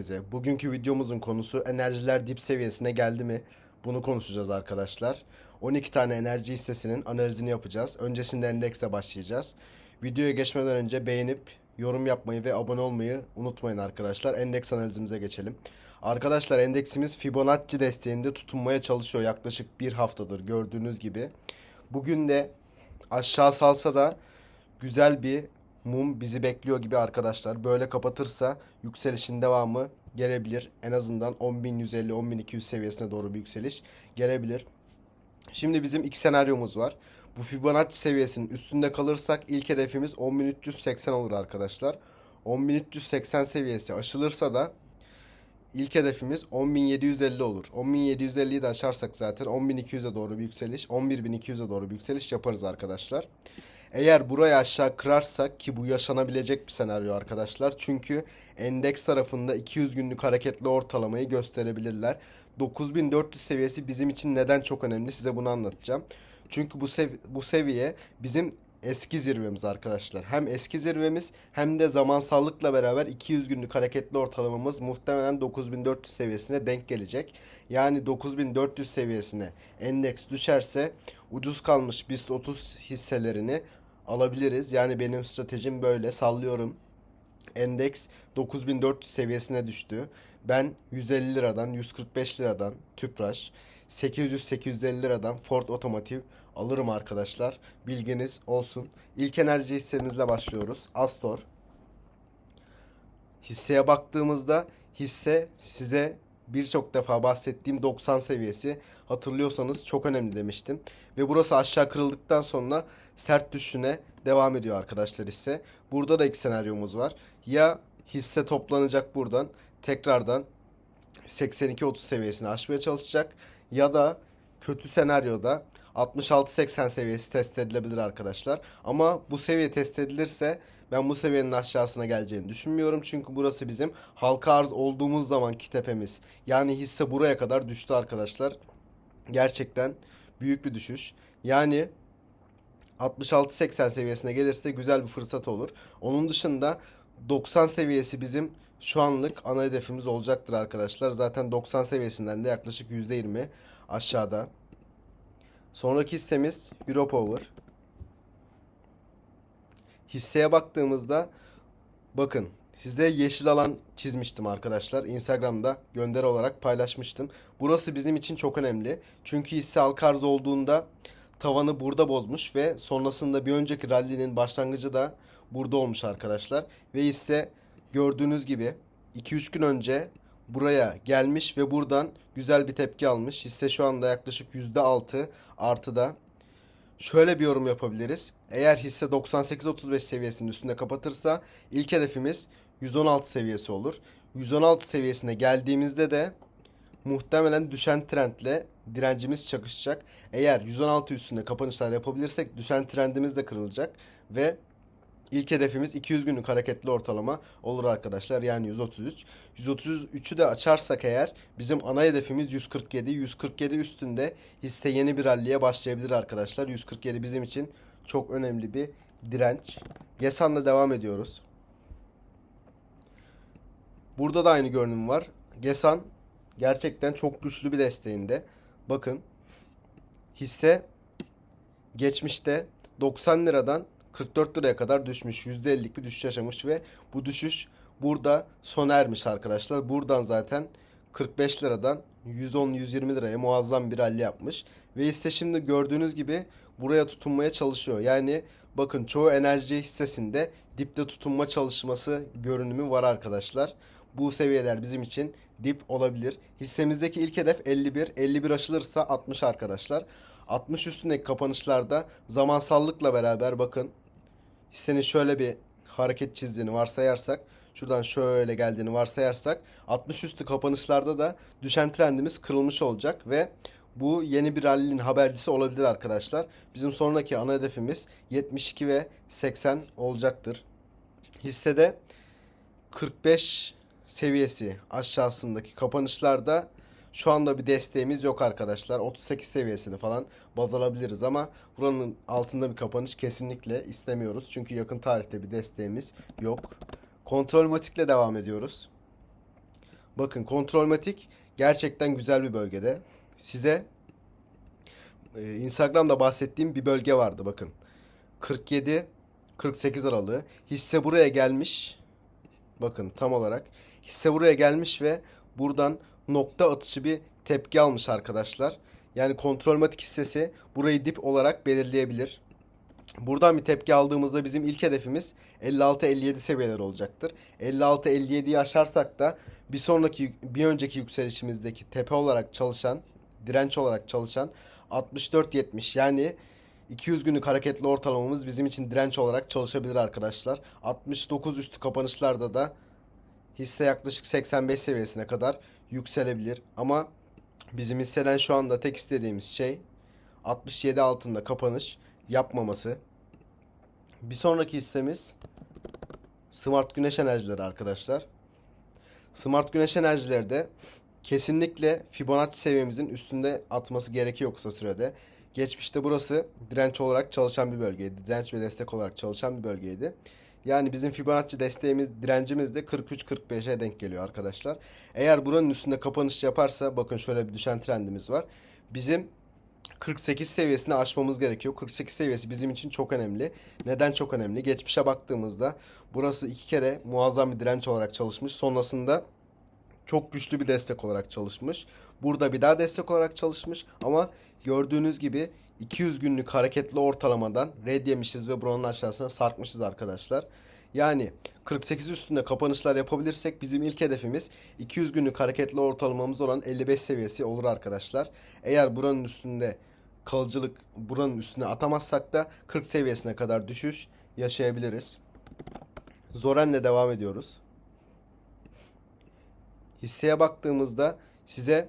Herkese. Bugünkü videomuzun konusu enerjiler dip seviyesine geldi mi? Bunu konuşacağız arkadaşlar. 12 tane enerji hissesinin analizini yapacağız. Öncesinde endeksle başlayacağız. Videoya geçmeden önce beğenip yorum yapmayı ve abone olmayı unutmayın arkadaşlar. Endeks analizimize geçelim. Arkadaşlar endeksimiz Fibonacci desteğinde tutunmaya çalışıyor yaklaşık bir haftadır gördüğünüz gibi. Bugün de aşağı salsa da güzel bir mum bizi bekliyor gibi arkadaşlar. Böyle kapatırsa yükselişin devamı gelebilir. En azından 10.150 10.200 seviyesine doğru bir yükseliş gelebilir. Şimdi bizim iki senaryomuz var. Bu Fibonacci seviyesinin üstünde kalırsak ilk hedefimiz 10.380 olur arkadaşlar. 10.380 seviyesi aşılırsa da ilk hedefimiz 10.750 olur. 10.750'yi de aşarsak zaten 10.200'e doğru bir yükseliş, 11.200'e doğru bir yükseliş yaparız arkadaşlar. Eğer burayı aşağı kırarsak ki bu yaşanabilecek bir senaryo arkadaşlar. Çünkü endeks tarafında 200 günlük hareketli ortalamayı gösterebilirler. 9400 seviyesi bizim için neden çok önemli size bunu anlatacağım. Çünkü bu sev- bu seviye bizim eski zirvemiz arkadaşlar. Hem eski zirvemiz hem de zamansallıkla beraber 200 günlük hareketli ortalamamız muhtemelen 9400 seviyesine denk gelecek. Yani 9400 seviyesine endeks düşerse ucuz kalmış BIST 30 hisselerini alabiliriz. Yani benim stratejim böyle sallıyorum. Endeks 9400 seviyesine düştü. Ben 150 liradan 145 liradan Tüpraş 800-850 liradan Ford Otomotiv alırım arkadaşlar. Bilginiz olsun. İlk enerji hissemizle başlıyoruz. Astor. Hisseye baktığımızda hisse size birçok defa bahsettiğim 90 seviyesi hatırlıyorsanız çok önemli demiştim. Ve burası aşağı kırıldıktan sonra sert düşüşüne devam ediyor arkadaşlar hisse. Burada da iki senaryomuz var. Ya hisse toplanacak buradan tekrardan 82-30 seviyesini aşmaya çalışacak ya da kötü senaryoda 66-80 seviyesi test edilebilir arkadaşlar. Ama bu seviye test edilirse ben bu seviyenin aşağısına geleceğini düşünmüyorum. Çünkü burası bizim halka arz olduğumuz zamanki tepemiz. Yani hisse buraya kadar düştü arkadaşlar. Gerçekten büyük bir düşüş. Yani 66-80 seviyesine gelirse güzel bir fırsat olur. Onun dışında 90 seviyesi bizim şu anlık ana hedefimiz olacaktır arkadaşlar. Zaten 90 seviyesinden de yaklaşık %20 aşağıda. Sonraki hissemiz Europower. Hisseye baktığımızda bakın size yeşil alan çizmiştim arkadaşlar. Instagram'da gönderi olarak paylaşmıştım. Burası bizim için çok önemli. Çünkü hisse halka arz olduğunda tavanı burada bozmuş ve sonrasında bir önceki rally'nin başlangıcı da burada olmuş arkadaşlar. Ve hisse gördüğünüz gibi 2-3 gün önce buraya gelmiş ve buradan güzel bir tepki almış. Hisse şu anda yaklaşık %6 artıda. Şöyle bir yorum yapabiliriz. Eğer hisse 98-35 seviyesinin üstünde kapatırsa ilk hedefimiz 116 seviyesi olur. 116 seviyesine geldiğimizde de muhtemelen düşen trendle direncimiz çakışacak. Eğer 116 üstünde kapanışlar yapabilirsek düşen trendimiz de kırılacak ve İlk hedefimiz 200 günlük hareketli ortalama olur arkadaşlar. Yani 133. 133'ü de açarsak eğer bizim ana hedefimiz 147. 147 üstünde hisse yeni bir ralliye başlayabilir arkadaşlar. 147 bizim için çok önemli bir direnç. Gesan'la devam ediyoruz. Burada da aynı görünüm var. Gesan gerçekten çok güçlü bir desteğinde. Bakın hisse geçmişte 90 liradan 44 liraya kadar düşmüş. %50'lik bir düşüş yaşamış ve bu düşüş burada sona ermiş arkadaşlar. Buradan zaten 45 liradan 110-120 liraya muazzam bir rally yapmış. Ve hisse şimdi gördüğünüz gibi buraya tutunmaya çalışıyor. Yani bakın çoğu enerji hissesinde dipte tutunma çalışması görünümü var arkadaşlar. Bu seviyeler bizim için dip olabilir. Hissemizdeki ilk hedef 51. 51 aşılırsa 60 arkadaşlar. 60 üstündeki kapanışlarda zamansallıkla beraber bakın hissenin şöyle bir hareket çizdiğini varsayarsak şuradan şöyle geldiğini varsayarsak 60 üstü kapanışlarda da düşen trendimiz kırılmış olacak ve bu yeni bir rally'nin habercisi olabilir arkadaşlar. Bizim sonraki ana hedefimiz 72 ve 80 olacaktır. Hissede 45 seviyesi aşağısındaki kapanışlarda şu anda bir desteğimiz yok arkadaşlar. 38 seviyesini falan baz alabiliriz ama buranın altında bir kapanış kesinlikle istemiyoruz. Çünkü yakın tarihte bir desteğimiz yok. Kontrol matikle devam ediyoruz. Bakın kontrolmatik gerçekten güzel bir bölgede. Size e, Instagram'da bahsettiğim bir bölge vardı bakın. 47 48 aralığı. Hisse buraya gelmiş. Bakın tam olarak hisse buraya gelmiş ve buradan nokta atışı bir tepki almış arkadaşlar. Yani kontrolmatik hissesi burayı dip olarak belirleyebilir. Buradan bir tepki aldığımızda bizim ilk hedefimiz 56-57 seviyeler olacaktır. 56-57'yi aşarsak da bir sonraki bir önceki yükselişimizdeki tepe olarak çalışan, direnç olarak çalışan 64-70 yani 200 günlük hareketli ortalamamız bizim için direnç olarak çalışabilir arkadaşlar. 69 üstü kapanışlarda da hisse yaklaşık 85 seviyesine kadar yükselebilir. Ama bizim hisseden şu anda tek istediğimiz şey 67 altında kapanış yapmaması. Bir sonraki hissemiz Smart Güneş Enerjileri arkadaşlar. Smart Güneş Enerjileri de kesinlikle Fibonacci seviyemizin üstünde atması gerekiyor kısa sürede. Geçmişte burası direnç olarak çalışan bir bölgeydi. Direnç ve destek olarak çalışan bir bölgeydi. Yani bizim Fibonacci desteğimiz, direncimiz de 43-45'e denk geliyor arkadaşlar. Eğer buranın üstünde kapanış yaparsa bakın şöyle bir düşen trendimiz var. Bizim 48 seviyesini aşmamız gerekiyor. 48 seviyesi bizim için çok önemli. Neden çok önemli? Geçmişe baktığımızda burası iki kere muazzam bir direnç olarak çalışmış. Sonrasında çok güçlü bir destek olarak çalışmış. Burada bir daha destek olarak çalışmış ama gördüğünüz gibi 200 günlük hareketli ortalamadan red yemişiz ve buranın aşağısına sarkmışız arkadaşlar. Yani 48 üstünde kapanışlar yapabilirsek bizim ilk hedefimiz 200 günlük hareketli ortalamamız olan 55 seviyesi olur arkadaşlar. Eğer buranın üstünde kalıcılık buranın üstüne atamazsak da 40 seviyesine kadar düşüş yaşayabiliriz. Zoren'le devam ediyoruz. Hisseye baktığımızda size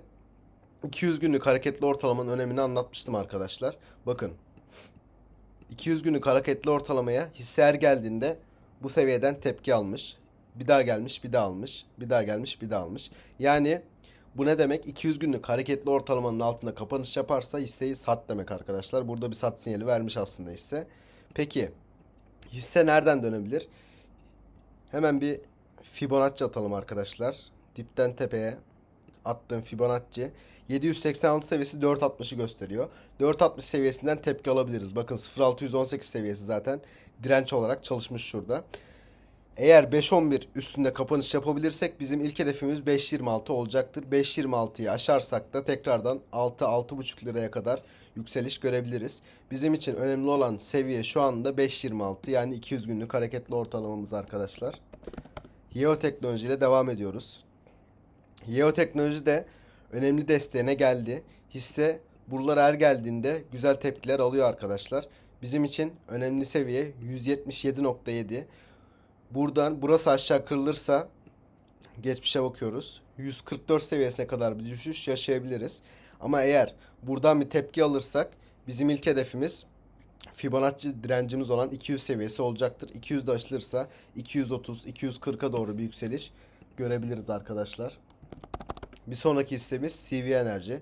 200 günlük hareketli ortalamanın önemini anlatmıştım arkadaşlar. Bakın 200 günlük hareketli ortalamaya hisse her geldiğinde bu seviyeden tepki almış. Bir daha gelmiş, bir daha almış, bir daha gelmiş, bir daha almış. Yani bu ne demek? 200 günlük hareketli ortalamanın altında kapanış yaparsa hisseyi sat demek arkadaşlar. Burada bir sat sinyali vermiş aslında hisse. Peki hisse nereden dönebilir? Hemen bir Fibonacci atalım arkadaşlar. Dipten tepeye attığım Fibonacci 786 seviyesi 4.60'ı gösteriyor. 4.60 seviyesinden tepki alabiliriz. Bakın 0.618 seviyesi zaten direnç olarak çalışmış şurada. Eğer 5.11 üstünde kapanış yapabilirsek bizim ilk hedefimiz 5.26 olacaktır. 5.26'yı aşarsak da tekrardan 6-6.5 liraya kadar yükseliş görebiliriz. Bizim için önemli olan seviye şu anda 5.26 yani 200 günlük hareketli ortalamamız arkadaşlar. Yeo Teknoloji devam ediyoruz. Yeo Teknoloji de önemli desteğine geldi. Hisse buralara her geldiğinde güzel tepkiler alıyor arkadaşlar. Bizim için önemli seviye 177.7. Buradan burası aşağı kırılırsa geçmişe bakıyoruz. 144 seviyesine kadar bir düşüş yaşayabiliriz. Ama eğer buradan bir tepki alırsak bizim ilk hedefimiz Fibonacci direncimiz olan 200 seviyesi olacaktır. 200 de aşılırsa 230, 240'a doğru bir yükseliş görebiliriz arkadaşlar. Bir sonraki hissemiz CV Enerji.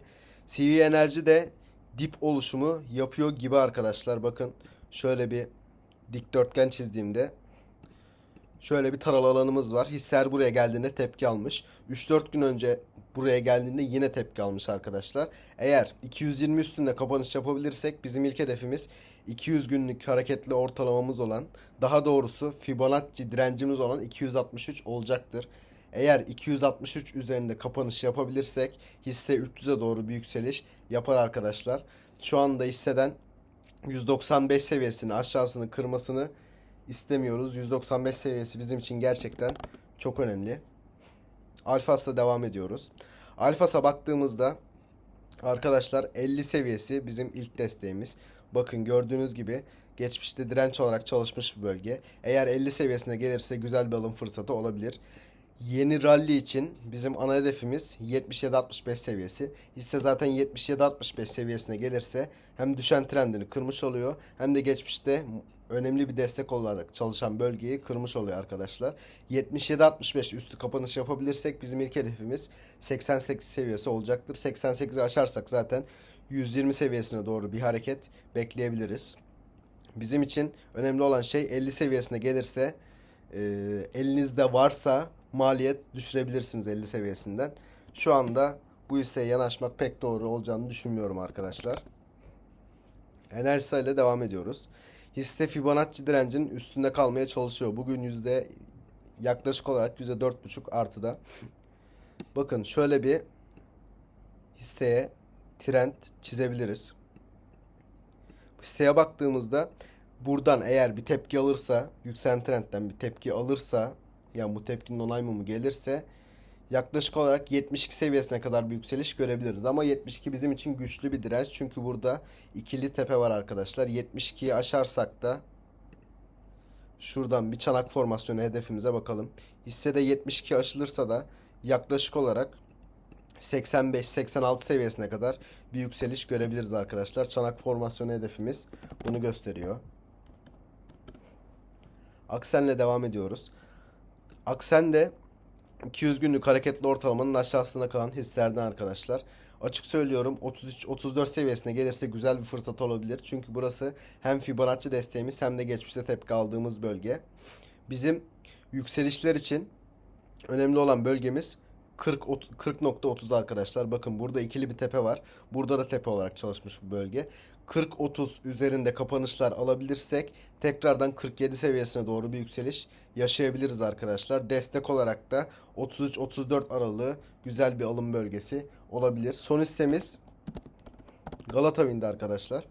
CV Enerji de dip oluşumu yapıyor gibi arkadaşlar. Bakın şöyle bir dikdörtgen çizdiğimde şöyle bir taralı alanımız var. Hisser buraya geldiğinde tepki almış. 3-4 gün önce buraya geldiğinde yine tepki almış arkadaşlar. Eğer 220 üstünde kapanış yapabilirsek bizim ilk hedefimiz 200 günlük hareketli ortalamamız olan daha doğrusu Fibonacci direncimiz olan 263 olacaktır. Eğer 263 üzerinde kapanış yapabilirsek hisse 300'e doğru bir yükseliş yapar arkadaşlar. Şu anda hisseden 195 seviyesini aşağısını kırmasını istemiyoruz. 195 seviyesi bizim için gerçekten çok önemli. Alfas'la devam ediyoruz. Alfas'a baktığımızda arkadaşlar 50 seviyesi bizim ilk desteğimiz. Bakın gördüğünüz gibi geçmişte direnç olarak çalışmış bir bölge. Eğer 50 seviyesine gelirse güzel bir alım fırsatı olabilir. Yeni rally için bizim ana hedefimiz 77-65 seviyesi. Hisse zaten 77-65 seviyesine gelirse hem düşen trendini kırmış oluyor hem de geçmişte önemli bir destek olarak çalışan bölgeyi kırmış oluyor arkadaşlar. 77-65 üstü kapanış yapabilirsek bizim ilk hedefimiz 88 seviyesi olacaktır. 88'i aşarsak zaten 120 seviyesine doğru bir hareket bekleyebiliriz. Bizim için önemli olan şey 50 seviyesine gelirse e, elinizde varsa maliyet düşürebilirsiniz 50 seviyesinden. Şu anda bu hisseye yanaşmak pek doğru olacağını düşünmüyorum arkadaşlar. Enerjisa ile devam ediyoruz. Hisse Fibonacci direncinin üstünde kalmaya çalışıyor. Bugün yüzde yaklaşık olarak yüzde dört buçuk artıda. Bakın şöyle bir hisseye trend çizebiliriz. Hisseye baktığımızda buradan eğer bir tepki alırsa, yükselen trendten bir tepki alırsa, yani bu tepkinin onay mı gelirse yaklaşık olarak 72 seviyesine kadar bir yükseliş görebiliriz. Ama 72 bizim için güçlü bir direnç. Çünkü burada ikili tepe var arkadaşlar. 72'yi aşarsak da şuradan bir çanak formasyonu hedefimize bakalım. Hissede 72 aşılırsa da yaklaşık olarak 85-86 seviyesine kadar bir yükseliş görebiliriz arkadaşlar. Çanak formasyonu hedefimiz bunu gösteriyor. Aksenle devam ediyoruz. Aksen de 200 günlük hareketli ortalamanın aşağısında kalan hisselerden arkadaşlar. Açık söylüyorum 33-34 seviyesine gelirse güzel bir fırsat olabilir. Çünkü burası hem Fibonacci desteğimiz hem de geçmişte tepki aldığımız bölge. Bizim yükselişler için önemli olan bölgemiz 40 ot- 40.30 arkadaşlar. Bakın burada ikili bir tepe var. Burada da tepe olarak çalışmış bu bölge. 40-30 üzerinde kapanışlar alabilirsek tekrardan 47 seviyesine doğru bir yükseliş yaşayabiliriz arkadaşlar. Destek olarak da 33-34 aralığı güzel bir alım bölgesi olabilir. Son hissemiz Galata Wind'de arkadaşlar.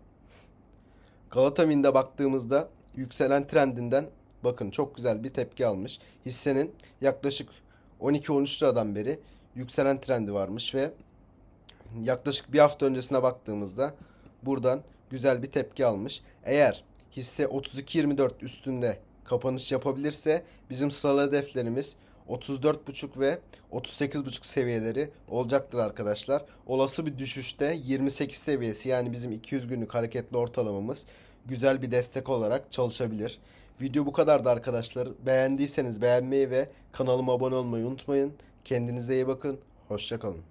Galata Wind'e baktığımızda yükselen trendinden bakın çok güzel bir tepki almış. Hissenin yaklaşık 12-13 liradan beri yükselen trendi varmış ve yaklaşık bir hafta öncesine baktığımızda buradan güzel bir tepki almış. Eğer hisse 32.24 üstünde kapanış yapabilirse bizim sıralı hedeflerimiz 34.5 ve 38.5 seviyeleri olacaktır arkadaşlar. Olası bir düşüşte 28 seviyesi yani bizim 200 günlük hareketli ortalamamız güzel bir destek olarak çalışabilir. Video bu kadardı arkadaşlar. Beğendiyseniz beğenmeyi ve kanalıma abone olmayı unutmayın. Kendinize iyi bakın. Hoşçakalın.